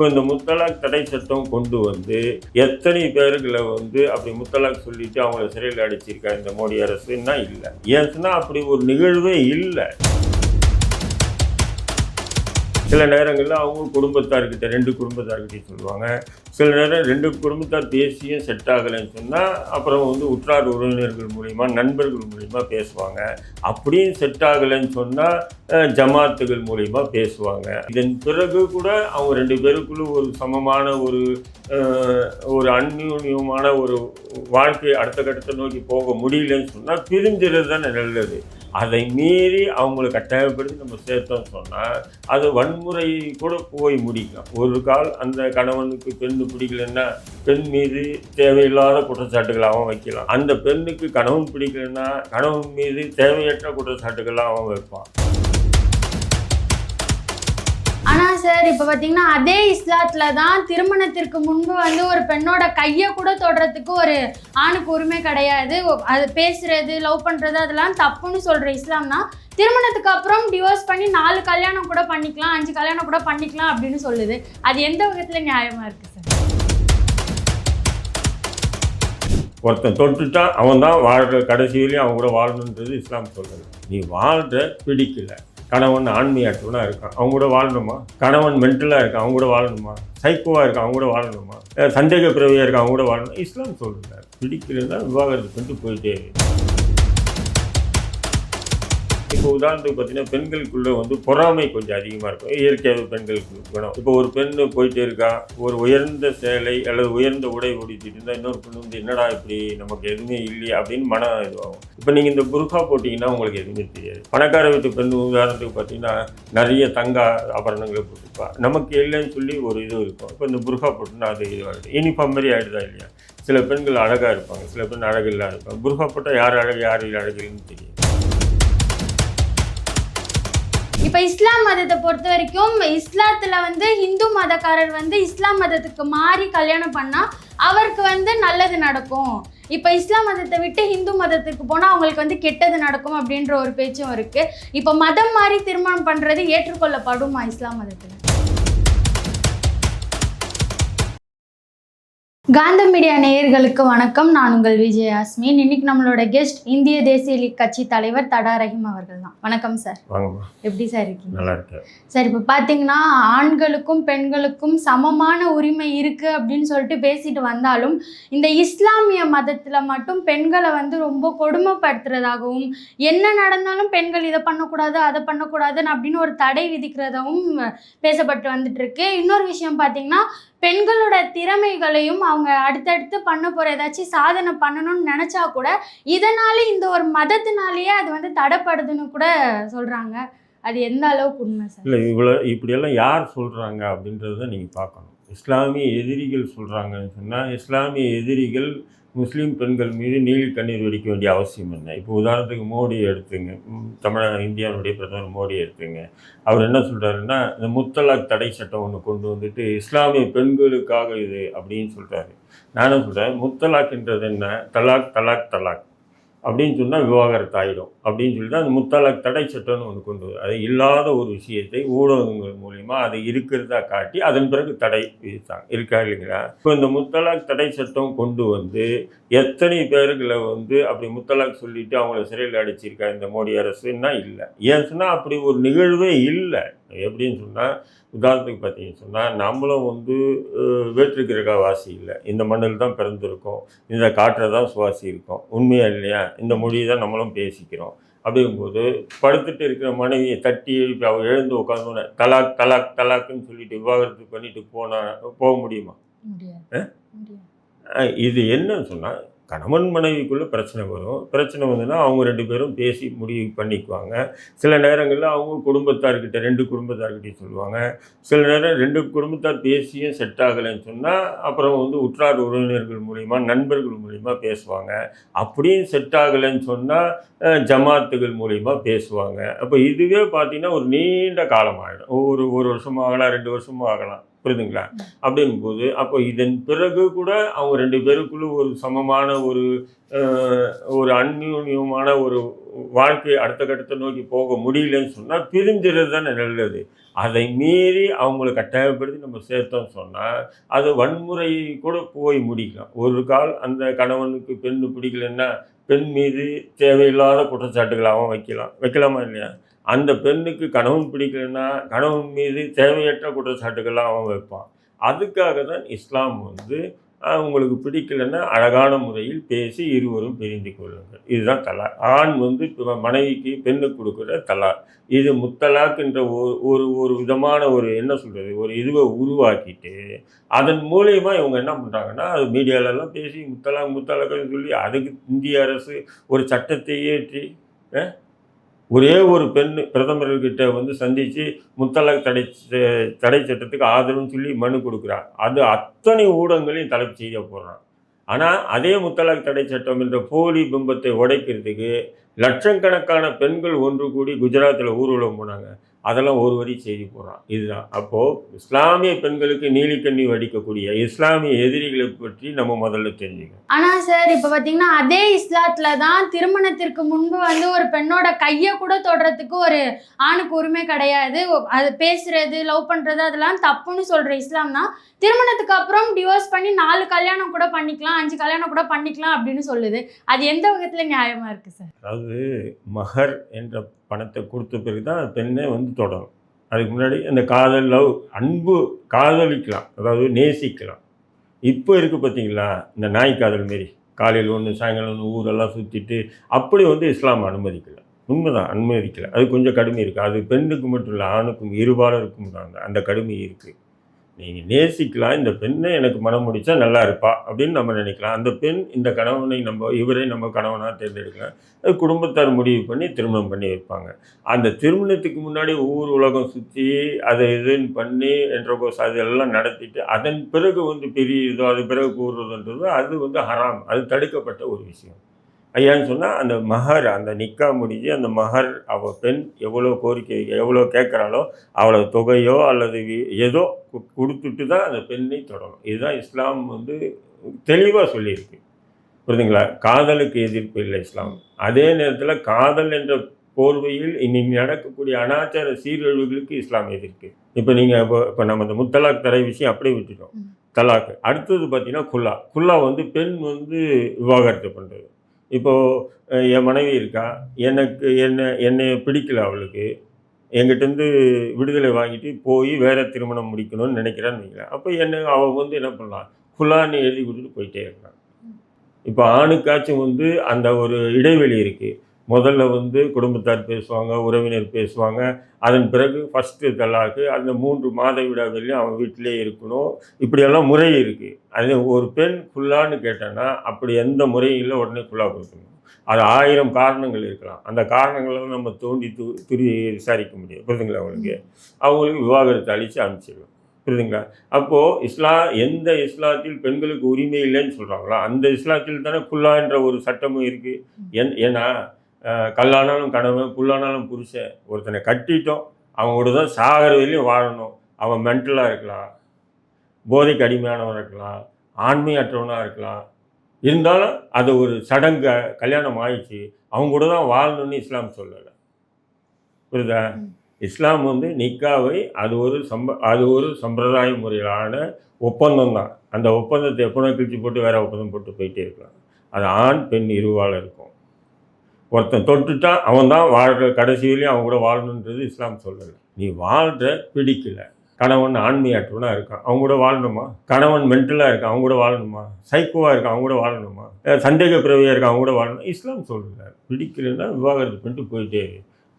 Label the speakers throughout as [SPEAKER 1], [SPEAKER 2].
[SPEAKER 1] இப்போ இந்த முத்தலாக் தடை சட்டம் கொண்டு வந்து எத்தனை பேர்களை வந்து அப்படி முத்தலாக் சொல்லிட்டு அவங்கள சிறையில் அடிச்சிருக்கா இந்த மோடி அரசுன்னா இல்லை. ஏன் அப்படி ஒரு நிகழ்வே இல்லை. சில நேரங்களில் அவங்க குடும்பத்தார்கிட்ட ரெண்டு குடும்பத்தார்கிட்டையும் சொல்லுவாங்க. சில நேரம் ரெண்டு குடும்பத்தார் பேசியும் செட் ஆகலைன்னு சொன்னால் அப்புறம் வந்து உற்றார் உறவினர்கள் மூலிமா நண்பர்கள் மூலிமா பேசுவாங்க. அப்படியும் செட் ஆகலைன்னு சொன்னால் ஜமாத்துகள் மூலிமா பேசுவாங்க. இதன் பிறகு கூட அவங்க ரெண்டு பேருக்குள்ள ஒரு சமமான ஒரு ஒரு அந்யூன்யமான ஒரு வாழ்க்கை அடுத்த கட்டத்தை நோக்கி போக முடியலன்னு சொன்னால் பிரிஞ்சிறது தானே நல்லது. அதை மீறி அவங்கள கட்டாயப்படுத்தி நம்ம சேர்த்தோம்னு சொன்னால் அது வன்முறை கூட போய் முடிக்கும். ஒரு கால் அந்த கணவனுக்கு பெண்ணு பிடிக்கலன்னா பெண் மீது தேவையில்லாத குற்றச்சாட்டுகளை அவன் வைக்கலாம். அந்த பெண்ணுக்கு கணவன் பிடிக்கலன்னா கணவன் மீது தேவையற்ற குற்றச்சாட்டுகளை அவன் வைப்பான்.
[SPEAKER 2] சார். இப்போ பார்த்தீங்கன்னா அதே இஸ்லாத்தில் தான் திருமணத்திற்கு முன்பு வந்து ஒரு பெண்ணோட கையை கூட தொடுறதுக்கு ஒரு ஆணுக்கு உரிமை கிடையாது. அது பேசுறது லவ் பண்ணுறது அதெல்லாம் தப்புன்னு சொல்ற இஸ்லாம்னா திருமணத்துக்கு அப்புறம் டிவோர்ஸ் பண்ணி நாலு கல்யாணம் கூட பண்ணிக்கலாம் அஞ்சு கல்யாணம் கூட பண்ணிக்கலாம் அப்படின்னு சொல்லுது. அது எந்த விதத்தில் நியாயமாக இருக்குது சார்?
[SPEAKER 1] ஒருத்தன் தொட்டுட்டான் அவன் தான் வாழ்கிற கடைசியிலையும் அவன் கூட வாழணுன்றது இஸ்லாம் சொல்கிறது நீ வாழ்கிற பிடிக்கல. கணவன் ஆண்மையாற்றவனாக இருக்கான் அவங்க கூட வாழணுமா? கணவன் மென்டலாக இருக்கான் அவங்க கூட வாழணுமா? சைக்கோவாக இருக்கான் அவங்க கூட வாழணுமா? சந்தேக பிறவியாக இருக்கான் அவங்க கூட வாழணும்? இஸ்லாம் சொல்லுங்க பிடிக்கலன்னா விவாகரத்து பண்ணிட்டு போயிட்டே இருக்கு. இப்போ உதாரணத்துக்கு பார்த்தீங்கன்னா பெண்களுக்குள்ள வந்து பொறாமை கொஞ்சம் அதிகமாக இருக்கும். இயற்கையாகவே பெண்களுக்கு இருக்கணும் இப்போ ஒரு பெண்ணு போயிட்டே இருக்கா ஒரு உயர்ந்த சேலை அல்லது உயர்ந்த உடை ஓடிட்டு இருந்தால் இன்னொரு பெண்ணு வந்து என்னடா இப்படி நமக்கு எதுவுமே இல்லையே அப்படின்னு மன இதுவாகும். இப்போ நீங்கள் இந்த புருகா போட்டிங்கன்னா உங்களுக்கு எதுவுமே தெரியாது. பணக்கார வீட்டு பெண் உதாரணத்துக்கு பார்த்தீங்கன்னா நிறைய தங்க ஆபரணங்களை போட்டுப்பா நமக்கு இல்லைன்னு சொல்லி ஒரு இது இருக்கும். இப்போ இந்த புருகா போட்டுன்னா அது இதுவாகிடும் யூனிஃபார்ம் மாதிரி ஆகிடுதா இல்லையா? சில பெண்கள் அழகாக இருப்பாங்க. சில பெண் அழகு இல்லாத இருப்பாங்க. புருகா போட்டால் யார் அழகு யார் அழகு இல்லைன்னு தெரியும்
[SPEAKER 2] இப்போ இஸ்லாம் மதத்தை பொறுத்த வரைக்கும் இஸ்லாத்தில் வந்து இந்து மதக்காரர் வந்து இஸ்லாம் மதத்துக்கு மாறி கல்யாணம் பண்ணால் அவருக்கு வந்து நல்லது நடக்கும். இப்போ இஸ்லாம் மதத்தை விட்டு ஹிந்து மதத்துக்கு போனால் அவங்களுக்கு வந்து கெட்டது நடக்கும் அப்படின்ற ஒரு பேச்சும் இருக்குது இப்போ மதம் மாறி திருமணம் பண்ணுறது ஏற்றுக்கொள்ளப்படுமா இஸ்லாம் மதத்தில்? காந்த மீடியா நேயர்களுக்கு வணக்கம். நான் உங்கள் விஜய் யாஸ்மின். இன்னைக்கு நம்மளோட கெஸ்ட் இந்திய தேசிய லீக் கட்சி தலைவர் தடா ரஹீம் அவர்கள் தான் வணக்கம் சார். எப்படி சார் இருக்கீங்க?
[SPEAKER 1] நல்லா இருக்கு
[SPEAKER 2] சார் இப்போ பார்த்தீங்கன்னா ஆண்களுக்கும் பெண்களுக்கும் சமமான உரிமை இருக்குது அப்படின்னு சொல்லிட்டு பேசிட்டு வந்தாலும் இந்த இஸ்லாமிய மதத்தில் மட்டும் பெண்களை வந்து ரொம்ப கொடுமைப்படுத்துறதாகவும் என்ன நடந்தாலும் பெண்கள் இதை பண்ணக்கூடாது அதை பண்ணக்கூடாதுன்னு அப்படின்னு ஒரு தடை விதிக்கிறதாகவும் பேசப்பட்டு வந்துட்டு இருக்கு. இன்னொரு விஷயம் பார்த்தீங்கன்னா பெண்களோட திறமைகளையும் அவங்க அடுத்தடுத்து பண்ண போகிற ஏதாச்சும் சாதனை பண்ணணும்னு நினச்சா கூட இதனால இந்த ஒரு மதத்தினாலேயே அது வந்து தடைப்படுதுன்னு கூட சொல்கிறாங்க அது எந்த அளவுக்கு உண்மை சார்?
[SPEAKER 1] இல்லை இவ்வளோ இப்படியெல்லாம் யார் சொல்கிறாங்க அப்படின்றத நீங்கள் பார்க்கணும். இஸ்லாமிய எதிரிகள் சொல்கிறாங்கன்னு சொன்னால் இஸ்லாமிய எதிரிகள் முஸ்லீம் பெண்கள் மீது நீலி கண்ணீர் வெடிக்க வேண்டிய அவசியம் என்ன இப்போ உதாரணத்துக்கு மோடி எடுத்துங்க. தமிழக தமிழ இந்தியாவுடைய பிரதமர் மோடி எடுத்துங்க. அவர் என்ன சொல்கிறாருன்னா இந்த முத்தலாக் தடை சட்டம் ஒன்று கொண்டு வந்துட்டு இஸ்லாமிய பெண்களுக்காக இது அப்படின்னு சொல்கிறாரு நானும் சொல்கிறேன் முத்தலாக்ன்றது என்ன? தலாக் தலாக் தலாக். அப்படின்னு சொன்னால் விவாகரத்து ஆகிடும் அப்படின்னு சொல்லிட்டு அந்த முத்தலாக் தடை சட்டம்னு ஒன்று கொண்டு வரும் அது இல்லாத ஒரு விஷயத்தை ஊடகங்கள் மூலிமா அது இருக்கிறதா காட்டி அதன் பிறகு தடை விதித்தாங்க. இருக்கா இல்லைங்களா? இப்போ இந்த முத்தலாக் தடை சட்டம் கொண்டு வந்து எத்தனை பேர்களை வந்து அப்படி முத்தலாக் சொல்லிட்டு அவங்கள சிறையில் அடிச்சிருக்கா இந்த மோடி அரசுன்னா இல்லை. ஏன் சொன்னால் அப்படி ஒரு நிகழ்வே இல்லை. எப்படின்னு சொன்னால் உதாரணத்துக்கு பார்த்தீங்கன்னு சொன்னால் நம்மளும் வந்து வேற்றுக்கிரக வாசி இல்லை. இந்த மண்ணில் தான் பிறந்திருக்கோம். இந்த காற்றை தான் சுவாசி இருக்கோம். உண்மையா இல்லையா? இந்த மொழியை தான் நம்மளும் பேசிக்கிறோம். அப்படிங்கும்போது படுத்துட்டு இருக்கிற மனைவியை தட்டி எழுப்பி அவள் எழுந்து உட்காந்து தலாக் தலாக் தலாக்குன்னு சொல்லிட்டு விவாகரத்து பண்ணிட்டு போனா போக முடியுமா? இது என்னன்னு சொன்னால் கணவன் மனைவிக்குள்ளே பிரச்சனை வரும். பிரச்சனை வந்துன்னா அவங்க ரெண்டு பேரும் பேசி முடிவு பண்ணிக்குவாங்க. சில நேரங்களில் அவங்க குடும்பத்தார்கிட்ட ரெண்டு குடும்பத்தார்கிட்டையும் சொல்லுவாங்க. சில நேரம் ரெண்டு குடும்பத்தார் பேசியும் செட் ஆகலைன்னு சொன்னால் அப்புறம் வந்து உற்றார் உறவினர்கள் மூலிமா நண்பர்கள் மூலிமா பேசுவாங்க. அப்படியும் செட் ஆகலைன்னு சொன்னால் ஜமாத்துகள் மூலிமா பேசுவாங்க. அப்போ இதுவே பார்த்திங்கன்னா ஒரு நீண்ட காலம் ஆகிடும் ஒரு ஒரு வருஷமும் ஆகலாம் ரெண்டு வருஷமும் ஆகலாம். புரியுதுங்களா? அப்படிங்கும்போது அப்போ இதன் பிறகு கூட அவங்க ரெண்டு பேருக்குள்ள ஒரு சமமான ஒரு ஒரு அந்யூன்யமான ஒரு வாழ்க்கை அடுத்த கட்டத்தை நோக்கி போக முடியலன்னு சொன்னால் பிரிஞ்சிறது தானே நல்லது. அதை மீறி அவங்கள கட்டாயப்படுத்தி நம்ம சேர்த்தோம்னு சொன்னால் அது வன்முறை கூட போய் முடிக்கலாம். ஒரு கால் அந்த கணவனுக்கு பெண்ணு பிடிக்கலன்னா பெண் மீது தேவையில்லாத குற்றச்சாட்டுகளை அவன் வைக்கலாம். வைக்கலாமா இல்லையா? அந்த பெண்ணுக்கு கணவன் பிடிக்கலன்னா கணவன் மீது தேவையற்ற குற்றச்சாட்டுகள்லாம் அவன் வைப்பான். அதுக்காக தான் இஸ்லாம் வந்து உங்களுக்கு பிடிக்கலன்னா அழகான முறையில் பேசி இருவரும் பிரிந்து கொள்ளுங்கள். இதுதான் தலாக் ஆண் வந்து இப்போ மனைவிக்கு பெண்ணுக்கு கொடுக்குற தலாக் இது முத்தலாக் என்ற ஒரு ஒரு ஒரு விதமான ஒரு என்ன சொல்கிறது ஒரு இதுவை உருவாக்கிட்டு அதன் மூலயமா இவங்க என்ன பண்ணுறாங்கன்னா அது மீடியாலெல்லாம் பேசி முத்தலாக் முத்தலாக்குன்னு சொல்லி அதுக்கு இந்திய அரசு ஒரு சட்டத்தை ஏற்றி ஒரே ஒரு பெண் பிரதமர்கிட்ட வந்து சந்தித்து முத்தலாக் தடை ச- தடை சட்டத்துக்கு ஆதரவுன்னு சொல்லி மனு கொடுக்குறான் அது அத்தனை ஊடகங்களையும் தலைப்பு செய்ய போடுறான் ஆனால் அதே முத்தலாக் தடை சட்டம் என்ற போலி பிம்பத்தை உடைக்கிறதுக்கு லட்சக்கணக்கான பெண்கள் ஒன்று கூடி குஜராத்தில் ஊர்வலம் போனாங்க. அதெல்லாம் ஒரு வரி செய்தி போடுறான். இதுதான். அப்போது இஸ்லாமிய பெண்களுக்கு நீலிக்கண்ணி வடிக்கக்கூடிய இஸ்லாமிய எதிரிகளை பற்றி நம்ம முதல்ல தெரிஞ்சுக்கணும்.
[SPEAKER 2] ஆனா சார் இப்ப பாத்தீங்கன்னா அதே இஸ்லாத்துல தான் திருமணத்திற்கு முன்பு வந்து ஒரு பெண்ணோட கைய கூட தொடுறதுக்கு ஒரு ஆணுக்கு உரிமை கிடையாது. அது பேசுறது லவ் பண்றது அதெல்லாம் தப்புன்னு சொல்ற இஸ்லாம் தான் திருமணத்துக்கு அப்புறம் டிவோர்ஸ் பண்ணி நாலு கல்யாணம் கூட பண்ணிக்கலாம் அஞ்சு கல்யாணம் கூட பண்ணிக்கலாம் அப்படின்னு சொல்லுது. அது எந்த விதத்துல நியாயமா இருக்கு சார்
[SPEAKER 1] அதாவது மஹர் என்ற பணத்தை கொடுத்த பிறகு தான் பெண்ணை வந்து தொடரும். அதுக்கு முன்னாடி அந்த காதல் லவ் அன்பு காதலிக்கலாம். அதாவது நேசிக்கலாம். இப்போ இருக்குது பார்த்தீங்களா இந்த நாய் காதல் மாரி. காலையில் ஒன்று சாயங்காலம் ஒன்று ஊரெல்லாம் சுற்றிட்டு அப்படி வந்து இஸ்லாம் அனுமதிக்கலை. உண்மைதான் அனுமதிக்கலை. அது கொஞ்சம் கடுமை இருக்குது அது பெண்ணுக்கு மட்டும் இல்லை ஆணுக்கும் இருபாலருக்கும் தான் அந்த கடுமை இருக்குது நீங்கள் நேசிக்கலாம் இந்த பெண்ணை எனக்கு மனம் முடித்தா நல்லா இருப்பா அப்படின்னு நம்ம நினைக்கலாம். அந்த பெண் இந்த கணவனை நம்ம இவரை நம்ம கணவனாக தேர்ந்தெடுக்கலாம் அது குடும்பத்தார் முடிவு பண்ணி திருமணம் பண்ணி வைப்பாங்க. அந்த திருமணத்துக்கு முன்னாடி ஊர் உலகம் சுற்றி அதை இதுன்னு பண்ணி என்ட்ரோகோஸ் அதெல்லாம் நடத்திட்டு அதன் பிறகு வந்து பெரிய இதோ அது பிறகு கூறுறதுன்றது அது வந்து ஹராம். அது தடுக்கப்பட்ட ஒரு விஷயம். ஐயான்னு சொன்னால் அந்த மஹர் அந்த நிக்கா முடிஞ்சு அந்த மஹர் அவள் பெண் எவ்வளோ கோரிக்கை எவ்வளோ கேட்குறாளோ அவ்வளோ தொகையோ அல்லது ஏதோ கொடுத்துட்டு தான் அந்த பெண்ணை தொடரும். இதுதான் இஸ்லாம் வந்து தெளிவாக சொல்லியிருக்கு. புரியுதுங்களா? காதலுக்கு எதிர்ப்பு இல்லை இஸ்லாம். அதே நேரத்தில் காதல் என்ற போர்வையில் இன்னைக்கு நடக்கக்கூடிய அனாச்சார சீரழிவுகளுக்கு இஸ்லாம் எதிர்க்கு இப்போ நீங்கள் இப்போ இப்போ நம்ம இந்த முத்தலாக் தடை விஷயம் அப்படியே விட்டுட்டோம்.
[SPEAKER 2] ம்.
[SPEAKER 1] தலாக். அடுத்தது பார்த்தீங்கன்னா குல்லா. குல்லா வந்து பெண் வந்து விவாகரத்து பண்ணுறது இப்போது என் மனைவி இருக்கா? எனக்கு என்ன என்னை பிடிக்கல அவளுக்கு. என்கிட்டேருந்து விடுதலை வாங்கிட்டு போய் வேறு திருமணம் முடிக்கணும்னு நினைக்கிறான்னு வைக்கிறேன் அப்போ என்ன அவள் வந்து என்ன பண்ணலாம் ஃபுல்லான்னு எழுதி கொடுத்துட்டு போயிட்டே இருக்கான் இப்போ ஆணுக்காச்சும் வந்து அந்த ஒரு இடைவெளி இருக்குது முதல்ல வந்து குடும்பத்தார் பேசுவாங்க உறவினர் பேசுவாங்க. அதன் பிறகு ஃபஸ்ட்டு தலாக்கு அந்த மூன்று மாத விடாவிலையும் அவன் வீட்டிலே இருக்கணும். இப்படியெல்லாம் முறை இருக்குது அது ஒரு பெண் குல்லான்னு கேட்டான்னா அப்படி எந்த முறையும் இல்லை உடனே குல்லா கொடுக்கணும். அது ஆயிரம் காரணங்கள் இருக்கலாம். அந்த காரணங்களை நம்ம தோண்டி து துரி விசாரிக்க முடியும். புரியுதுங்களா அவங்களுக்கு அவங்களுக்கு விவாகரத்தை அழித்து அனுப்பிச்சிடலாம். புரியுதுங்களா? அப்போது இஸ்லா எந்த இஸ்லாத்தில் பெண்களுக்கு உரிமை இல்லைன்னு சொல்கிறாங்களோ அந்த இஸ்லாத்தில் தானே குல்லா என்ற ஒரு சட்டமும் இருக்குது என் ஏன்னா கல்லானாலும் கணவன் புல்லானாலும் புருஷன் ஒருத்தனை கட்டிட்டோம். அவன் கூட தான் சாகிற வரையிலும் வாழணும். அவன் மென்டலாக இருக்கலாம். போதைக்கு அடிமையானவன் இருக்கலாம். ஆண்மையற்றவனாக இருக்கலாம். இருந்தாலும் அது ஒரு சடங்கு கல்யாணம் ஆயிடுச்சு. அவங்க கூட தான் வாழணும்னு இஸ்லாம் சொல்லலை. புரியுதா. இஸ்லாம் வந்து நிக்காவை அது ஒரு சம்ப அது ஒரு சம்பிரதாய முறையிலான ஒப்பந்தம் தான். அந்த ஒப்பந்தத்தை எப்போ கிழிச்சு போட்டு வேற ஒப்பந்தம் போட்டு போயிட்டே இருக்கலாம். அது ஆண் பெண் இருவால இருக்கும். ஒருத்தன் தொட்டுட்டான் அவன் தான் வாழ்கிற கடைசியிலையும் அவன் கூட வாழணுன்றது இஸ்லாம் சொல்லலை நீ வாழ்கிற பிடிக்கல. கணவன் ஆண்மையாற்றவனாக இருக்கான். அவங்க கூட வாழணுமா? கணவன் மென்டலாக இருக்கான். அவங்க கூட வாழணுமா? சைக்கோவாக இருக்கான். அவங்க கூட வாழணுமா? சந்தேக பிறவியாக இருக்கான். அவங்க கூட வாழணும். இஸ்லாம் சொல்லுங்க பிடிக்கலன்னா விவாகரத்து பண்ணிட்டு போயிட்டே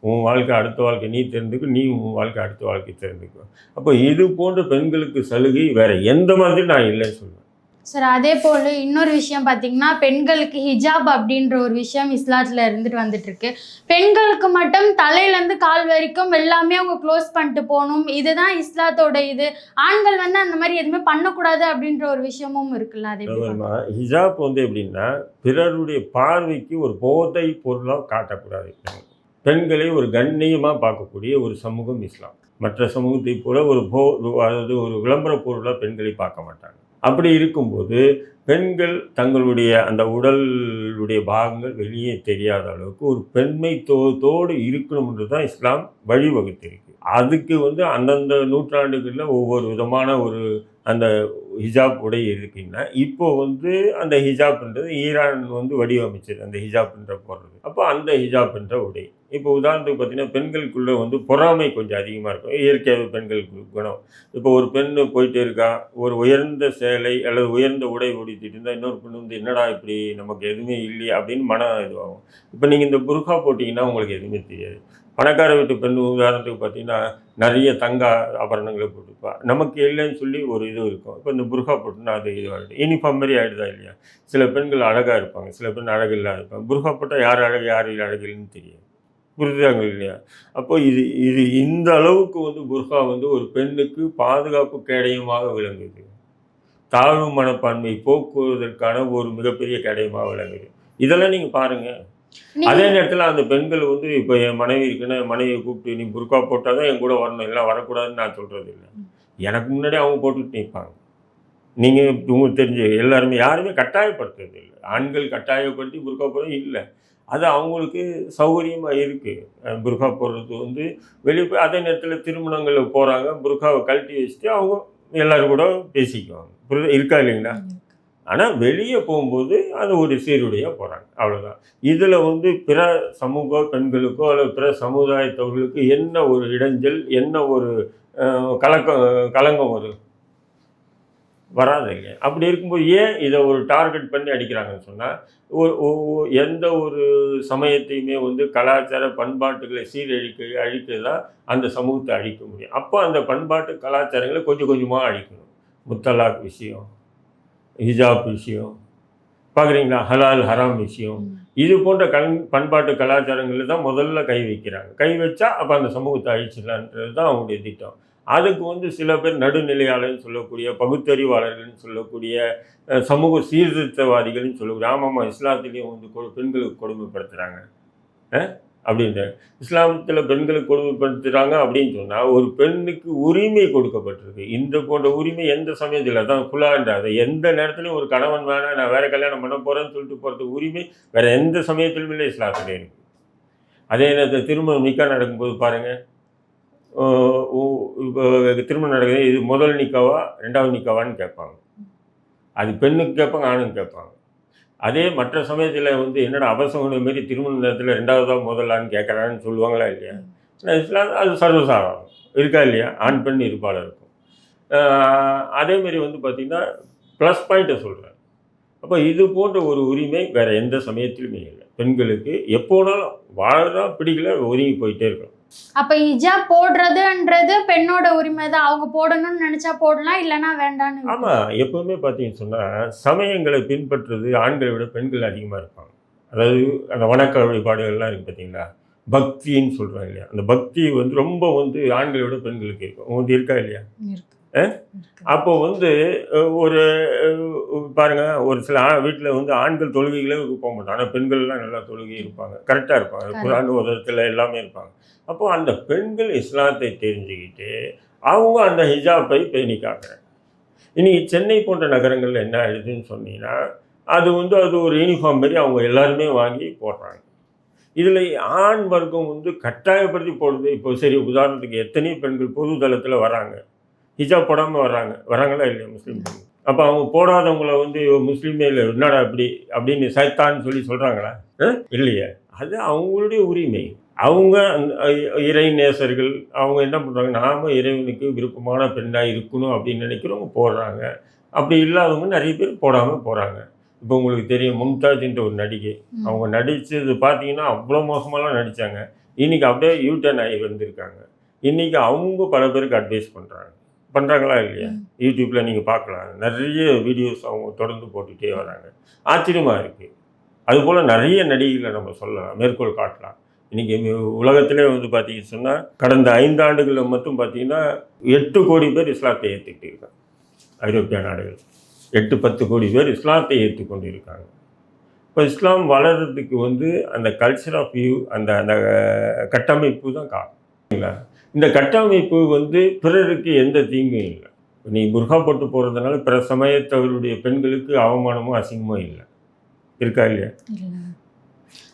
[SPEAKER 1] உன் வாழ்க்கை அடுத்த வாழ்க்கை நீ தெரிந்துக்கும் நீ உன் வாழ்க்கை அடுத்த வாழ்க்கை தெரிந்துக்கும் அப்போ இது போன்ற பெண்களுக்கு சலுகை வேறு எந்த மாதிரி நான் இல்லைன்னு சொல்லுவேன்.
[SPEAKER 2] சார் அதே போல் இன்னொரு விஷயம் பார்த்தீங்கன்னா பெண்களுக்கு ஹிஜாப் அப்படின்ற ஒரு விஷயம் இஸ்லாத்தில் இருந்துட்டு வந்துட்டு இருக்கு பெண்களுக்கு மட்டும் தலையிலேருந்து கால் வரைக்கும் எல்லாமே அவங்க க்ளோஸ் பண்ணிட்டு போகணும். இதுதான் இஸ்லாத்தோட இது. ஆண்கள் வந்து அந்த மாதிரி எதுவுமே பண்ணக்கூடாது அப்படின்ற ஒரு விஷயமும் இருக்குல்ல அதே
[SPEAKER 1] ஹிஜாப் வந்து எப்படின்னா பிறருடைய பார்வைக்கு ஒரு போதை பொருளாக காட்டக்கூடாது. பெண்களை ஒரு கண்ணியமாக பார்க்கக்கூடிய ஒரு சமூகம் இஸ்லாம். மற்ற சமூகத்தைப் போல ஒரு போ அதாவது ஒரு விளம்பர பொருளாக பெண்களை பார்க்க மாட்டாங்க. அப்படி இருக்கும்போது பெண்கள் தங்களுடைய அந்த உடலுடைய பாகங்கள் வெளியே தெரியாத அளவுக்கு ஒரு பெண்மை இருக்கணும்ன்றது தான் இஸ்லாம் வழிவகுத்திருக்கு. அதுக்கு வந்து அந்தந்த நூற்றாண்டுகளில் ஒவ்வொரு விதமான ஒரு அந்த ஹிஜாப் உடை இருக்குன்னா இப்போ வந்து அந்த ஹிஜாப்ன்றது ஈரான் வந்து வடிவமைச்சது அந்த ஹிஜாப்ன்ற போடுறது. அப்போ அந்த ஹிஜாப்ன்ற உடை. இப்போ உதாரணத்துக்கு பார்த்தீங்கன்னா பெண்களுக்குள்ளே வந்து பொறாமை கொஞ்சம் அதிகமாக இருக்கும். இயற்கையாகவே பெண்களுக்கு குணம். இப்போ ஒரு பெண் போயிட்டு இருக்கா ஒரு உயர்ந்த சேலை அல்லது உயர்ந்த உடை உடுத்திட்டு இருந்தால் இன்னொரு பெண் வந்து என்னடா இப்படி நமக்கு எதுவுமே இல்லையே அப்படின்னு மனம் இதுவாகும். இப்போ நீங்கள் இந்த புருகா போட்டிங்கன்னா உங்களுக்கு எதுவுமே தெரியாது. பணக்கார வீட்டு பெண் உதாரணத்துக்கு பார்த்தீங்கன்னா நிறைய தங்க ஆபரணங்களை போட்டுப்பா நமக்கு இல்லைன்னு சொல்லி ஒரு இது இருக்கும். இப்போ இந்த புர்கா போட்டுன்னா அது இதுவாகிடும் யூனிஃபார்ம் மாதிரி ஆகிடுதா இல்லையா? சில பெண்கள் அழகாக இருப்பாங்க. சில பெண் அழகு இல்லாத இருப்பாங்க. புர்கா போட்டால் யார் அழகு யார் அழகு இல்லைன்னு தெரியும் புரிஞ்சுதாங்க இல்லையா? அப்போ இது இது இந்த அளவுக்கு வந்து புர்கா வந்து ஒரு பெண்ணுக்கு பாதுகாப்பு கேடயமாக விளங்குது. தாழ்வு மனப்பான்மை போக்குவதற்கான ஒரு மிகப்பெரிய கேடயமாக விளங்குது. இதெல்லாம் நீங்கள் பாருங்கள் அதே நேரத்தில் அந்த பெண்கள் வந்து இப்போ என் மனைவி இருக்குன்னா மனைவியை கூப்பிட்டு நீ புர்கா போட்டால் தான் என் கூட வரணும் இல்லை வரக்கூடாதுன்னு நான் சொல்கிறது இல்லை. எனக்கு முன்னாடி அவங்க போட்டுட்டு நிற்பாங்க நீங்கள் உங்களுக்கு தெரிஞ்சு எல்லாருமே யாருமே கட்டாயப்படுத்துறது இல்லை. ஆண்கள் கட்டாயப்படுத்தி புர்கா போடுறது இல்லை. அது அவங்களுக்கு சௌகரியமாக இருக்குது புர்கா போடுறது வந்து வெளியே போய் அதே நேரத்தில் திருமணங்களில் போகிறாங்க புர்காவை கழட்டி வச்சுட்டு அவங்க எல்லோரும் கூட பேசிக்குவாங்க. புரியுது? இருக்கா இல்லைங்களா? ஆனால் வெளியே போகும்போது அது ஒரு சீருடையாக போகிறாங்க அவ்வளோதான் இதில் வந்து பிற சமூக பெண்களுக்கோ அல்லது பிற சமுதாயத்தவர்களுக்கு என்ன ஒரு இடைஞ்சல் என்ன ஒரு கலக்கம் கலங்கம் வரும் வராதுங்க அப்படி இருக்கும்போது ஏன் இதை ஒரு டார்கெட் பண்ணி அடிக்கிறாங்கன்னு சொன்னால் எந்த ஒரு சமயத்தையுமே வந்து கலாச்சார பண்பாட்டுகளை சீரழிக்க அழிக்க தான் அந்த சமூகத்தை அழிக்க முடியும். அப்போ அந்த பண்பாட்டு கலாச்சாரங்களை கொஞ்சம் கொஞ்சமாக அழிக்கணும். முத்தலாக் விஷயம் ஹிஜாப் விஷயம். பார்க்குறீங்களா? ஹலால் ஹராம் விஷயம். இது போன்ற கண் பண்பாட்டு கலாச்சாரங்களில் தான் முதல்ல கை வைக்கிறாங்க. கை வச்சா அப்போ அந்த சமூகத்தை அழிச்சிடலான்றது தான் அவங்களுடைய திட்டம். அதுக்கு வந்து சில பேர் நடுநிலையாளர்னு சொல்லக்கூடிய பகுத்தறிவாளர்கள்னு சொல்லக்கூடிய சமூக சீர்திருத்தவாதிகள்னு சொல்லக்கூடிய ஆமாம்மா இஸ்லாத்துலேயும் வந்து பெண்களுக்கு கொடுமைப்படுத்துகிறாங்க அப்படின்ற. இஸ்லாமத்தில் பெண்களுக்கு கொடுமைப்படுத்துகிறாங்க அப்படின்னு சொன்னால் ஒரு பெண்ணுக்கு உரிமை கொடுக்கப்பட்டிருக்கு. இந்த போன்ற உரிமை எந்த சமயத்தில்? தான் குலான்றாது எந்த நேரத்துலையும் ஒரு கணவன் வேணாம் நான் வேறு கல்யாணம் பண்ண போகிறேன்னு சொல்லிட்டு போகிறது உரிமை வேறு எந்த சமயத்திலும் இல்லை இஸ்லாத்தில். இருக்குது அதே நேரத்தில் திருமணம் நிக்கா நடக்கும்போது பாருங்கள் இப்போ திருமணம் நடக்குது. இது முதல் நிக்காவா ரெண்டாவது நிக்காவான்னு கேட்பாங்க. அது பெண்ணுக்கு கேட்பாங்க ஆணுக்கு கேட்பாங்க. அதே மற்ற சமயத்தில் வந்து என்னடா அவசரம் மாரி திருமண நேரத்தில் ரெண்டாவதாக முதலான்னு கேட்குறான்னு சொல்லுவாங்களா இல்லையா? இஸ்லாம் அது சர்வசாதாரம் இருக்கா இல்லையா? ஆண் பெண் இருப்பாளர் இருக்கும். அதேமாரி வந்து பார்த்திங்கன்னா ப்ளஸ் பாயிண்ட்டை சொல்கிறேன் அப்போ இது போன்ற ஒரு உரிமை வேறு எந்த சமயத்திலுமே இல்லை. பெண்களுக்கு எப்போனாலும் வாழறா பிடிக்கல ஒதுங்கி போயிட்டே இருக்கணும்
[SPEAKER 2] அப்ப ஹிஜாப் போடுறதுன்றது பெண்ணோட உரிமை தான் அவங்க போடணும்னு நினைச்சா போடலாம் இல்லைன்னா வேண்டாம்னு
[SPEAKER 1] ஆமாம் எப்பவுமே பார்த்தீங்கன்னு சொன்னால் சமயங்களை பின்பற்றுறது ஆண்களை விட பெண்கள் அதிகமாக இருப்பாங்க. அதாவது அந்த வணக்க வழிபாடுகள்லாம் இருக்குது பார்த்தீங்களா பக்தின்னு சொல்கிறாங்க இல்லையா? அந்த பக்தி வந்து ரொம்ப வந்து ஆண்களை விட பெண்களுக்கு இருக்கும். உங்களுக்கு இருக்கா இல்லையா?
[SPEAKER 2] இருக்கு.
[SPEAKER 1] அப்போ வந்து ஒரு பாருங்க ஒரு சில வீட்டில் வந்து ஆண்கள் தொழுகைகளே போக மாட்டாங்க. ஆனால் பெண்கள்லாம் நல்லா தொழுகை இருப்பாங்க. கரெக்டாக இருப்பாங்க. குரான் உதவத்தில் எல்லாமே இருப்பாங்க. அப்போ அந்த பெண்கள் இஸ்லாத்தை தெரிஞ்சுக்கிட்டு அவங்க அந்த ஹிஜாப்பை பேணிக்காங்க இன்னைக்கு சென்னை போன்ற நகரங்களில் என்ன ஆயிடுதுன்னு சொன்னீங்கன்னா அது வந்து அது ஒரு யூனிஃபார்ம் மாதிரி அவங்க எல்லாருமே வாங்கி போடுறாங்க. இதில் ஆண் வர்க்கம் வந்து கட்டாயப்படுத்தி போடுது. இப்போ சரி உதாரணத்துக்கு எத்தனை பெண்கள் பொது தளத்தில் வராங்க. ஹிஜாப் போடாமல் வர்றாங்க. வராங்களா இல்லையா முஸ்லீம் அப்போ அவங்க போடாதவங்கள வந்து முஸ்லீமே இல்லை என்னடா அப்படி அப்படின்னு சைத்தான்னு சொல்லி சொல்கிறாங்களா இல்லையே. அது அவங்களுடைய உரிமை. அவங்க இறை நேசர்கள் அவங்க என்ன பண்ணுறாங்க நாம இறைவனுக்கு விருப்பமான பெண்ணாக இருக்கணும் அப்படின்னு நினைக்கிறவங்க போடுறாங்க. அப்படி இல்லாதவங்க நிறைய பேர் போடாமல் போகிறாங்க இப்போ உங்களுக்கு தெரியும் மும்தாஜ்ன்ற ஒரு நடிகை. அவங்க நடித்தது பார்த்தீங்கன்னா அவ்வளோ மோசமாலாம் நடித்தாங்க இன்றைக்கி அப்படியே யூட்டர்ன் ஆகி வந்திருக்காங்க. இன்றைக்கி அவங்க பல பேருக்கு அட்வைஸ் பண்ணுறாங்க பண்ணுறாங்களா இல்லையா. யூடியூப்பில் நீங்கள் பார்க்கலாம். நிறைய வீடியோஸ் அவங்க தொடர்ந்து போட்டுகிட்டே வராங்க. ஆச்சரியமாக இருக்குது அதுபோல் நிறைய நடிகைகளை நம்ம சொல்லலாம். மேற்கோள் காட்டலாம். இன்றைக்கி உலகத்திலே வந்து பார்த்தீங்கன்னு சொன்னால் கடந்த ஐந்து ஆண்டுகளில் மட்டும் பார்த்தீங்கன்னா எட்டு கோடி பேர் இஸ்லாத்தை ஏற்றுக்கிட்டு இருக்காங்க. ஐரோப்பிய நாடுகள். எட்டு பத்து கோடி பேர் இஸ்லாத்தை ஏற்றுக்கொண்டு இருக்காங்க இப்போ இஸ்லாம் வளர்கிறதுக்கு வந்து அந்த கல்ச்சர் ஆஃப் வியூ அந்த அந்த கட்டமைப்பு தான் காரணம். இந்த கட்டமைப்பு வந்து பிறருக்கு எந்த தீங்கும் இல்லை. நீ புர்கா போட்டு போகிறதுனால பிற சமயத்தவருடைய பெண்களுக்கு அவமானமோ அசிங்கமோ இல்லை. இருக்கா இல்லையா?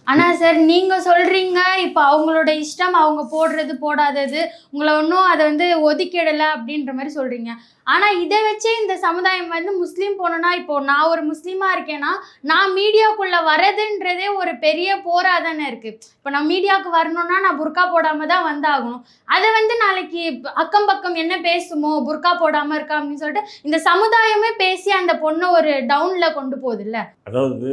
[SPEAKER 2] ஆனா சார் நீங்க சொல்றீங்க இப்போ அவங்களோட இஷ்டம் அவங்க போடுறது போடாதது உங்களை ஒன்றும் அதை வந்து ஒதுக்கிடல அப்படின்ற மாதிரி சொல்றீங்க. ஆனா இதை வச்சே இந்த சமுதாயம் வந்து முஸ்லீம் போனோம்னா இப்போ நான் ஒரு முஸ்லீமா இருக்கேன்னா நான் மீடியாக்குள்ள வரதுன்றதே ஒரு பெரிய போரா தானே இருக்கு. இப்போ நான் மீடியாவுக்கு வரணும்னா நான் புர்கா போடாம தான் வந்தாகணும். அதை வந்து நாளைக்கு அக்கம் பக்கம் என்ன பேசுமோ புர்கா போடாம இருக்கா அப்படின்னு சொல்லிட்டு இந்த சமுதாயமே பேசி அந்த பொண்ணை ஒரு டவுன்ல கொண்டு போகுது இல்ல
[SPEAKER 1] அதாவது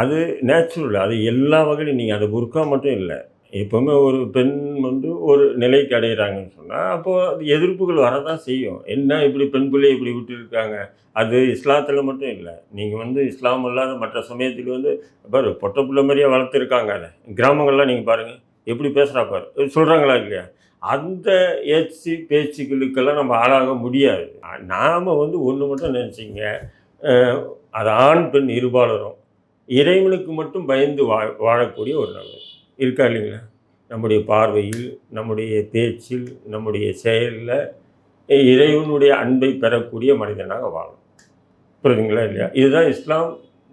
[SPEAKER 1] அது நேச்சுரல் அது எல்லா வகையிலும் நீங்கள் அது புர்கா மட்டும் இல்லை. எப்போவுமே ஒரு பெண் வந்து ஒரு நிலைக்கு அடைகிறாங்கன்னு சொன்னால் அப்போது அது எதிர்ப்புகள் வரதான் செய்யும். என்ன இப்படி பெண் பிள்ளை இப்படி விட்டுருக்காங்க? அது இஸ்லாத்தில் மட்டும் இல்லை. நீங்கள் வந்து இஸ்லாம் இல்லாத மற்ற சமயத்துக்கு வந்து பாரு பொட்டை பிள்ளை மாதிரியே வளர்த்துருக்காங்க அதை. கிராமங்கள்லாம் நீங்கள் பாருங்கள் எப்படி பேசுகிறா பாரு. சொல்கிறாங்களா இல்லையா? அந்த ஏச்சு பேச்சுக்களுக்கெல்லாம் நம்ம ஆளாக முடியாது. நாம் வந்து ஒன்று மட்டும் நினச்சிங்க அது ஆண் பெண் இருபாலரும். இறைவனுக்கு மட்டும் பயந்து வா வாழக்கூடிய ஒரு நபர். இருக்கா இல்லைங்களா? நம்முடைய பார்வையில் நம்முடைய பேச்சில் நம்முடைய செயலில் இறைவனுடைய அன்பை பெறக்கூடிய மனிதனாக வாழும். புரியுதுங்களா இல்லையா? இதுதான் இஸ்லாம்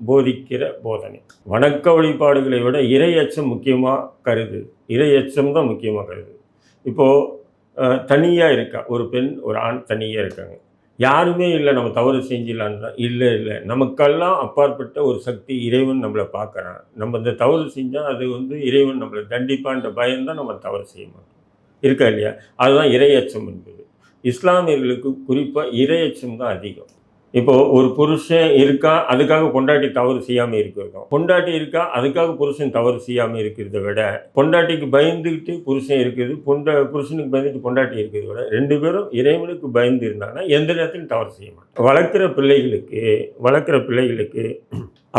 [SPEAKER 1] போதிக்கிற போதனை. வணக்க வழிபாடுகளை விட இறை அச்சம் முக்கியமாக கருது. இறை அச்சம் தான் முக்கியமாக கருது. இப்போது தனியாக இருக்கா? ஒரு பெண் ஒரு ஆண் தனியாக இருக்காங்க. யாருமே இல்லை நம்ம தவறு செஞ்சிடலான்னு தான் இல்லை இல்லை. நமக்கெல்லாம் அப்பாற்பட்ட ஒரு சக்தி இறைவன் நம்மளை பார்க்குறான். நம்ம இந்த தவறு செஞ்சால் அது வந்து இறைவன் நம்மளை தண்டிப்பான்ற பயம்தான் நம்ம தவறு செய்ய மாட்டோம். இருக்கா இல்லையா? அதுதான் இரையச்சம் என்பது. இஸ்லாமியர்களுக்கு குறிப்பாக இரையச்சம் தான் அதிகம். இப்போது ஒரு புருஷன் இருக்கா அதுக்காக பொண்டாட்டி தவறு செய்யாமல் இருக்கிறதும். பொண்டாட்டி இருக்கா அதுக்காக புருஷன் தவறு செய்யாமல் இருக்கிறத விட பொண்டாட்டிக்கு பயந்துக்கிட்டு புருஷன் இருக்குது பொண்டா புருஷனுக்கு பயந்துட்டு பொண்டாட்டி இருக்கிறத விட ரெண்டு பேரும் இறைவனுக்கு பயந்து இருந்தாங்கன்னா எந்த நேரத்திலும் தவறு செய்ய மாட்டோம் வளர்க்குற பிள்ளைகளுக்கு வளர்க்குற பிள்ளைகளுக்கு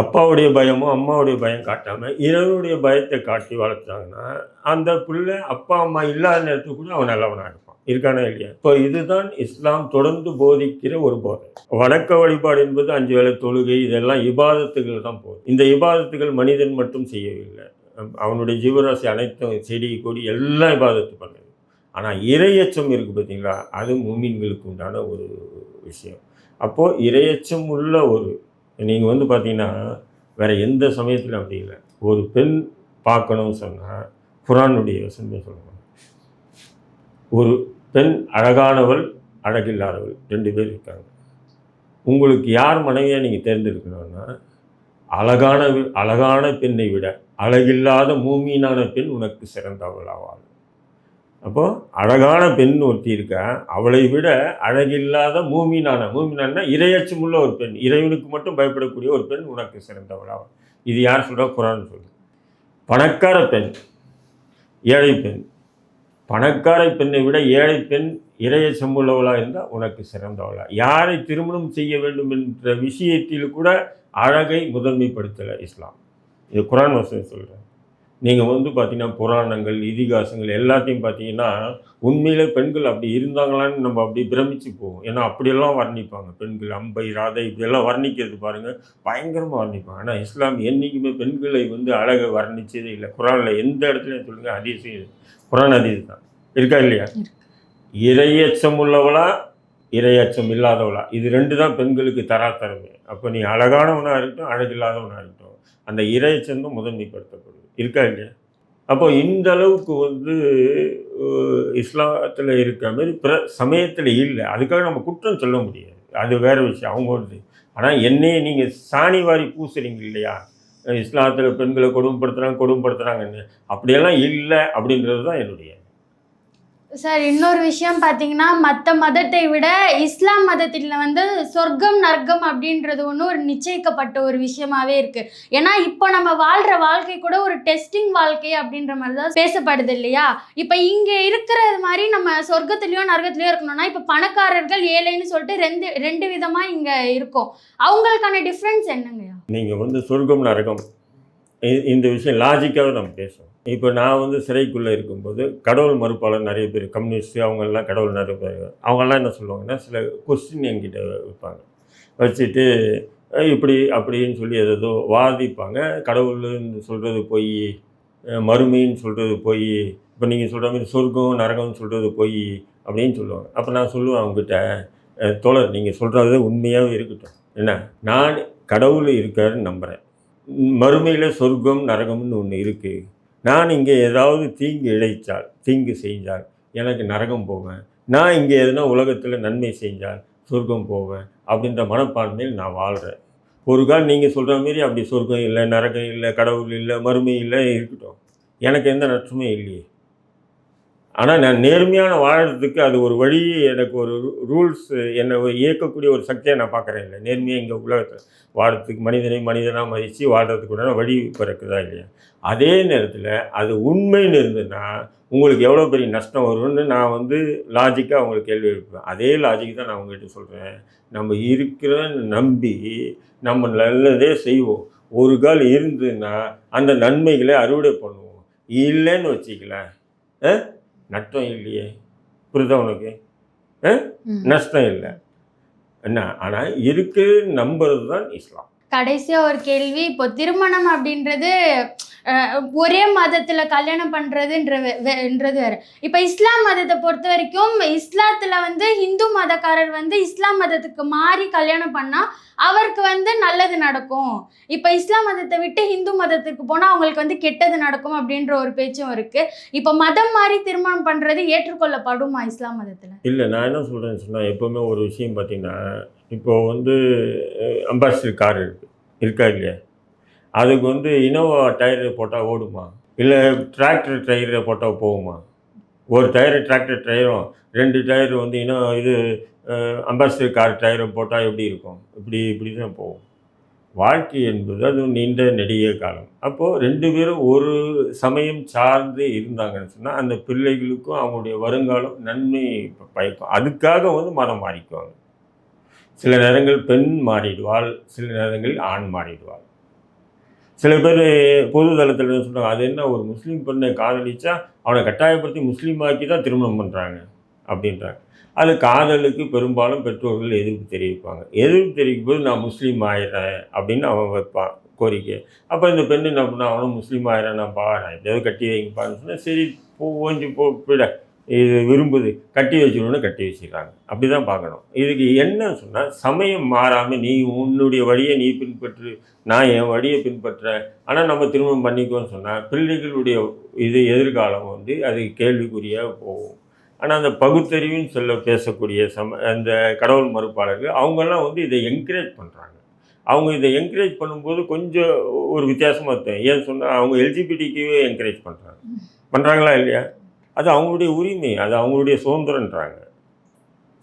[SPEAKER 1] அப்பாவுடைய பயமோ அம்மாவுடைய பயம் காட்டாமல் இறைவனுடைய பயத்தை காட்டி வளர்த்தாங்கன்னா அந்த பிள்ளை அப்பா அம்மா இல்லாத நேரத்துக்கு கூட அவன் நல்லவனாக இருப்பான். இருக்கானா இல்லையா? இப்போ இதுதான் இஸ்லாம் தொடர்ந்து போதிக்கிற ஒரு போதை. வணக்க வழிபாடு என்பது அஞ்சு வேளை தொழுகை இதெல்லாம் இபாதத்துகள் தான் போகுது இந்த இபாதத்துகள் மனிதன் மட்டும் செய்யவில்லை. அவனுடைய ஜீவராசி அனைத்தும் செடி கொடி எல்லாம் இபாதத்து பண்ணுது. ஆனால் இரையச்சம் இருக்குது பார்த்தீங்களா? அது மூமின்களுக்கு உண்டான ஒரு விஷயம். அப்போது இரையச்சம் உள்ள ஒரு நீங்கள் வந்து பார்த்தீங்கன்னா வேறு எந்த சமயத்தில் அப்படி இல்லை. ஒரு பெண் பார்க்கணும்னு சொன்னால் குரானுடைய வசனமே சொல்லணும் ஒரு பெண் அழகானவள் அழகில்லாதவள் ரெண்டு பேர் இருக்காங்க. உங்களுக்கு யார் மனைவியாக நீங்கள் தேர்ந்தெடுக்கணும்னா அழகான அழகான பெண்ணை விட அழகில்லாத மூமீனான பெண் உனக்கு சிறந்தவள் ஆவாள் அப்போது அழகான பெண் ஒருத்தி இருக்கா அவளை விட அழகில்லாத மூமீனான மூமீனான இரையச்சம் உள்ள ஒரு பெண் இறைவனுக்கு மட்டும் பயப்படக்கூடிய ஒரு பெண் உனக்கு சிறந்தவள் ஆவாள் இது யார் சொல்கிறா குரான் சொல்லு பணக்கார பெண் ஏழை பெண் பணக்கார பெண்ணை விட ஏழை பெண் இறைய செம்புள்ளவளாக இருந்தால் உனக்கு சிறந்தவளா. யாரை திருமணம் செய்ய வேண்டும் என்ற விஷயத்தில் கூட அழகை முதன்மைப்படுத்தலை இஸ்லாம். இது குரான் வசனம் சொல்கிறேன் நீங்கள் வந்து பார்த்தீங்கன்னா புராணங்கள் இதிகாசங்கள் எல்லாத்தையும் பார்த்தீங்கன்னா உண்மையிலே பெண்கள் அப்படி இருந்தாங்களான்னு நம்ம அப்படி பிரமிச்சு போவோம். ஏன்னா அப்படியெல்லாம் வர்ணிப்பாங்க. பெண்கள் அம்பை ராதை இப்படியெல்லாம் வர்ணிக்கிறது பாருங்கள் பயங்கரமாக வர்ணிப்பாங்க. ஆனால் இஸ்லாம் என்றைக்குமே பெண்களை வந்து அழகை வர்ணிச்சதே இல்லை. குரானில் எந்த இடத்துலையும் சொல்லுங்கள் அதிசயம் குரான் அதீஸ் தான் இருக்கா இல்லையா? இரையச்சம் உள்ளவளா இரையச்சம் இல்லாதவளா? இது ரெண்டு தான் பெண்களுக்கு தராத்தரமே. அப்போ நீ அழகானவனாக இருக்கட்டும் அழகில்லாதவனாக இருக்கட்டும். அந்த இரையச்சம் தான் முதன்மைப்படுத்தப்படுது இருக்காங்க. அப்போ இந்த அளவுக்கு வந்து இஸ்லாத்தில் இருக்க மாதிரி பிற சமயத்தில் இல்லை. அதுக்காக நம்ம குற்றம் சொல்ல முடியாது. அது வேறு விஷயம். அவங்க வந்து ஆனால் என்னையே நீங்கள் சாணி வாரி பூசுறீங்க இல்லையா? இஸ்லாத்தில் பெண்களை கொடுமைப்படுத்துகிறாங்க கொடுமைப்படுத்துகிறாங்கன்னு அப்படியெல்லாம் இல்லை அப்படின்றது தான் என்னுடைய
[SPEAKER 2] சார் இன்னொரு விஷயம் பார்த்தீங்கன்னா மற்ற மதத்தை விட இஸ்லாம் மதத்தில் வந்து சொர்க்கம் நர்க்கம் அப்படின்றது ஒன்று ஒரு நிச்சயிக்கப்பட்ட ஒரு விஷயமாவே இருக்கு. ஏன்னா இப்போ நம்ம வாழ்கிற வாழ்க்கை கூட ஒரு டெஸ்டிங் வாழ்க்கை அப்படின்ற மாதிரி தான் பேசப்படுது இல்லையா? இப்போ இங்கே இருக்கிறது மாதிரி நம்ம சொர்க்கத்துலேயோ நரகத்துலேயோ இருக்கணும்னா இப்போ பணக்காரர்கள் ஏழைன்னு சொல்லிட்டு ரெண்டு ரெண்டு விதமாக இங்கே இருக்கும். அவங்களுக்கான டிஃப்ரென்ஸ் என்னங்கய்யா?
[SPEAKER 1] நீங்கள் வந்து சொர்க்கம் நரகம் இந்த விஷயம் லாஜிக்காக நம்ம பேசுவோம் இப்போ நான் வந்து சிறைக்குள்ளே இருக்கும்போது கடவுள் மறுப்பாளர் நிறைய பேர் கம்யூனிஸ்ட் அவங்கெல்லாம் கடவுள் நிறைய பேர் அவங்கெல்லாம் என்ன சொல்லுவாங்கன்னா சில கொஸ்டின் என்கிட்ட வைப்பாங்க. வச்சுட்டு இப்படி அப்படின்னு சொல்லி ஏதோ வாதிப்பாங்க. கடவுள்னு சொல்கிறது பொய் மறுமைன்னு சொல்கிறது போய் இப்போ நீங்கள் சொல்கிற மாதிரி சொர்க்கம் நரகம்னு சொல்கிறது போய் அப்படின்னு சொல்லுவாங்க. அப்போ நான் சொல்லுவேன் அவங்ககிட்ட தோழர் நீங்கள் சொல்கிறது உண்மையாகவே இருக்கட்டும். என்ன? நான் கடவுள் இருக்காருன்னு நம்புகிறேன் மறுமையில் சொர்க்கம் நரகம்னு ஒன்று இருக்குது நான் இங்கே ஏதாவது தீங்கு இழைத்தால் தீங்கு செஞ்சால் எனக்கு நரகம் போவேன். நான் இங்கே எதுனா உலகத்தில் நன்மை செஞ்சால் சொர்க்கம் போவேன் அப்படின்ற மனப்பான்மையில் நான் வாழ்கிறேன் ஒரு கால் நீங்கள் சொல்கிற மாரி அப்படி சொர்க்கம் இல்லை நரகம் இல்லை கடவுள் இல்லை மறுமை இல்லை இருக்கட்டும். எனக்கு எந்த நஷ்டமே இல்லையே. ஆனால் நான் நேர்மையான வாழறதுக்கு அது ஒரு வழி எனக்கு ஒரு ரூல்ஸ் என்னை ஒரு இயக்கக்கூடிய ஒரு சக்தியை நான் பார்க்குறேன் இல்லை. நேர்மையாக இங்கே உலகத்தில் வாழறதுக்கு மனிதனை மனிதனாக மதித்து வாழ்கிறதுக்கு உண்டான வழி பிறக்குதா இல்லையா? அதே நேரத்தில் அது உண்மைன்னு இருந்ததுன்னா உங்களுக்கு எவ்வளோ பெரிய நஷ்டம் வரும்னு நான் வந்து லாஜிக்காக உங்களுக்கு கேள்வி எழுப்புவேன். அதே லாஜிக் தான் நான் உங்ககிட்ட சொல்கிறேன் நம்ம இருக்கிறன்னு நம்பி நம்ம நல்லதே செய்வோம். ஒரு கால் இருந்ததுன்னா அந்த நன்மைகளை அறுவடை பண்ணுவோம். இல்லைன்னு வச்சுக்கலேன். ஆ? நஷ்டம் இல்லையே. புரியுதா உனக்கு. நஷ்டம் இல்லை. என்ன? ஆனால் இருக்கு நம்புறது தான் இஸ்லாம்.
[SPEAKER 2] கடைசியா ஒரு கேள்வி இப்போ திருமணம் அப்படின்றது ஒரே மதத்தில் கல்யாணம் பண்ணுறதுன்றது வேறு வேற. இப்போ இஸ்லாம் மதத்தை பொறுத்த வரைக்கும் இஸ்லாத்தில் வந்து இந்து மதக்காரர் வந்து இஸ்லாம் மதத்துக்கு மாறி கல்யாணம் பண்ணால் அவருக்கு வந்து நல்லது நடக்கும். இப்போ இஸ்லாம் மதத்தை விட்டு இந்து மதத்துக்கு போனால் அவங்களுக்கு வந்து கெட்டது நடக்கும் அப்படின்ற ஒரு பேச்சும் இருக்குது இப்போ மதம் மாறி திருமணம் பண்ணுறது ஏற்றுக்கொள்ளப்படுமா இஸ்லாம் மதத்தில்?
[SPEAKER 1] இல்லை நான் என்ன சொல்கிறேன்னு சொன்னால் எப்போவுமே ஒரு விஷயம் பார்த்தீங்கன்னா இப்போ வந்து அம்பாசிடர் கார் இருக்குது இருக்கா இல்லையா? அதுக்கு வந்து இனோவா டயர் போட்டால் ஓடுமா? இல்லை டிராக்டர் டயரை போட்டால் போகுமா? ஒரு டயரு டிராக்டர் டயரும் ரெண்டு டயர் வந்து இன்னும் இது அம்பாசிடர் கார் டயரும் போட்டால் எப்படி இருக்கும்? இப்படி இப்படி தான் போகும். வாழ்க்கை என்பது அது நீண்ட நெடிய காலம். அப்போது ரெண்டு பேரும் ஒரு சமயம் சார்ந்து இருந்தாங்கன்னு சொன்னால் அந்த பிள்ளைகளுக்கும் அவங்களுடைய வருங்காலம் நன்மை பயக்கும். அதுக்காக வந்து மதம் மாறிக்குவாங்க. சில நேரங்கள் பெண் மாறிடுவாள் சில நேரங்களில் ஆண் மாறிடுவாள். சில பேர் பொது தளத்தில் என்ன சொல்கிறாங்க அது என்ன ஒரு முஸ்லீம் பெண்ணை காதலிச்சா அவனை கட்டாயப்படுத்தி முஸ்லீமாக்கி தான் திருமணம் பண்ணுறாங்க அப்படின்றாங்க. அது காதலுக்கு பெரும்பாலும் பெற்றோர்கள் எதிர்ப்பு தெரிவிப்பாங்க. எதிர்ப்பு தெரிவிக்கும் போது நான் முஸ்லீம் ஆயிடுறேன் அப்படின்னு அவன் வைப்பான் கோரிக்கை. அப்போ இந்த பெண் என்ன பண்ண அவனும் முஸ்லீம் ஆயிடுறானாப்பா நான் எப்படியாவது கட்டி வைங்கப்பான்னு சொன்னால் சரி போ ஓஞ்சி போ விட. இது விரும்புது கட்டி வச்சிடணும்னு கட்டி வச்சிருக்காங்க. அப்படி தான் பார்க்கணும். இதுக்கு என்ன சொன்னால் சமயம் மாறாமல் நீ உன்னுடைய வழியை நீ பின்பற்று நான் என் வழியை பின்பற்றுறேன் ஆனால் நம்ம திருமணம் பண்ணிக்கோன்னு சொன்னால் பிள்ளைகளுடைய இது எதிர்காலம் வந்து அது கேள்விக்குறியாக போகும். ஆனால் அந்த பகுத்தறிவுன்னு சொல்ல பேசக்கூடிய சம அந்த கடவுள் மறுப்பாளர்கள் அவங்கெல்லாம் வந்து இதை என்கரேஜ் பண்ணுறாங்க அவங்க இதை என்கரேஜ் பண்ணும்போது கொஞ்சம் ஒரு வித்தியாசமாக இருக்கும் ஏன் சொன்னால் அவங்க எல்ஜிபிடிக்குவே என்கரேஜ் பண்ணுறாங்க பண்ணுறாங்களா இல்லையா? அது அவங்களுடைய உரிமை அது அவங்களுடைய சுதந்திரன்றாங்க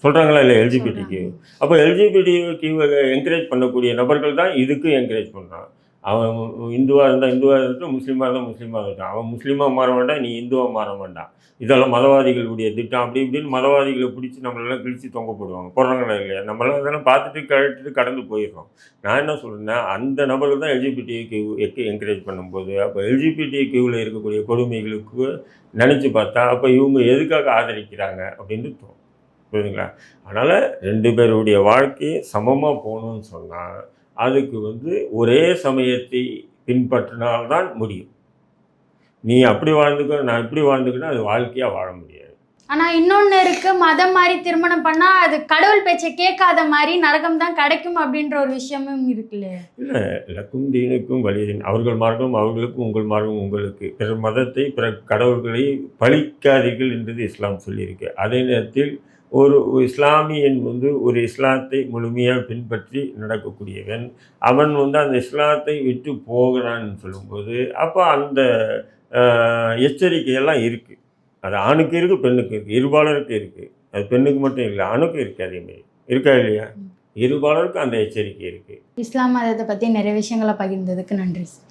[SPEAKER 1] சொல்கிறாங்களா இல்லை எல்ஜிபிடிக்கு அப்போ எல்ஜிபிடிக்கு என்கரேஜ் பண்ணக்கூடிய நபர்கள் தான் இதுக்கும் என்கரேஜ் பண்ணுறான் அவன் இந்துவாக இருந்தால் இந்துவாக இருக்கட்டும் முஸ்லீமாக இருந்தால் முஸ்லீமாக இருக்கட்டும். அவன் முஸ்லீமாக மாற வேண்டாம் நீ இந்துவாக மாற வேண்டாம் இதெல்லாம் மதவாதிகளுடைய திட்டம். அப்படி இப்படின்னு மதவாதிகளை பிடிச்சி நம்மளெல்லாம் கிழிச்சு தொங்க போடுவாங்க. போடுறாங்களா இல்லையா? நம்மளாம் இதெல்லாம் பார்த்துட்டு கழட்டிட்டு கடந்து போயிடுறோம். நான் என்ன சொல்கிறேன்னா அந்த நபர்கள் தான் எல்ஜிபிடி கியூ என்கரேஜ் பண்ணும்போது அப்போ எல்ஜிபிடி கியூவில் இருக்கக்கூடிய கொடுமைகளுக்கு நினச்சி பார்த்தா அப்போ இவங்க எதுக்காக ஆதரிக்கிறாங்க அப்படின்னு தோணும். புரியுதுங்களா? அதனால் ரெண்டு பேருடைய வாழ்க்கையை சமமாக போகணும்னு சொன்னால் அதுக்கு வந்து ஒரே சமயத்தை பின்பற்றினால்தான் முடியும். நீ அப்படி வாழ்ந்துக்க நான் இப்படி வாழ்ந்துக்கினா அது வாழ்க்கையாக வாழ முடியாது.
[SPEAKER 2] ஆனா இன்னொன்னு இருக்கு மதம் மாதிரி திருமணம் பண்ணா அது கடவுள் பேச்சை கேட்காத மாதிரி நரகம் தான் கிடைக்கும் அப்படின்ற ஒரு விஷயமும் இருக்குல்ல
[SPEAKER 1] இல்லை லக்கும் தீனுக்கும் வலிதீன் அவர்கள் மார்க்கம் அவர்களுக்கும் உங்கள் மார்க்கம் உங்களுக்கு. பிற மதத்தை பிற கடவுள்களை பழிக்காதீர்கள் என்றது இஸ்லாம் சொல்லியிருக்கு. அதே நேரத்தில் ஒரு இஸ்லாமியன் வந்து ஒரு இஸ்லாத்தை முழுமையாக பின்பற்றி நடக்கக்கூடியவன். அவன் வந்து அந்த இஸ்லாத்தை விட்டு போகிறான்னு சொல்லும்போது அப்போ அந்த எச்சரிக்கையெல்லாம் இருக்குது அது ஆணுக்கு இருக்குது பெண்ணுக்கு இருக்குது இருபாலருக்கு இருக்குது அது பெண்ணுக்கு மட்டும் இல்லை ஆணுக்கும் இருக்குது அதேமாரி இருக்கா இல்லையா? இருபாலருக்கு அந்த எச்சரிக்கை இருக்குது
[SPEAKER 2] இஸ்லாம் மதத்தை பத்தி நிறைய விஷயங்களை பகிர்ந்ததுக்கு நன்றி சார்.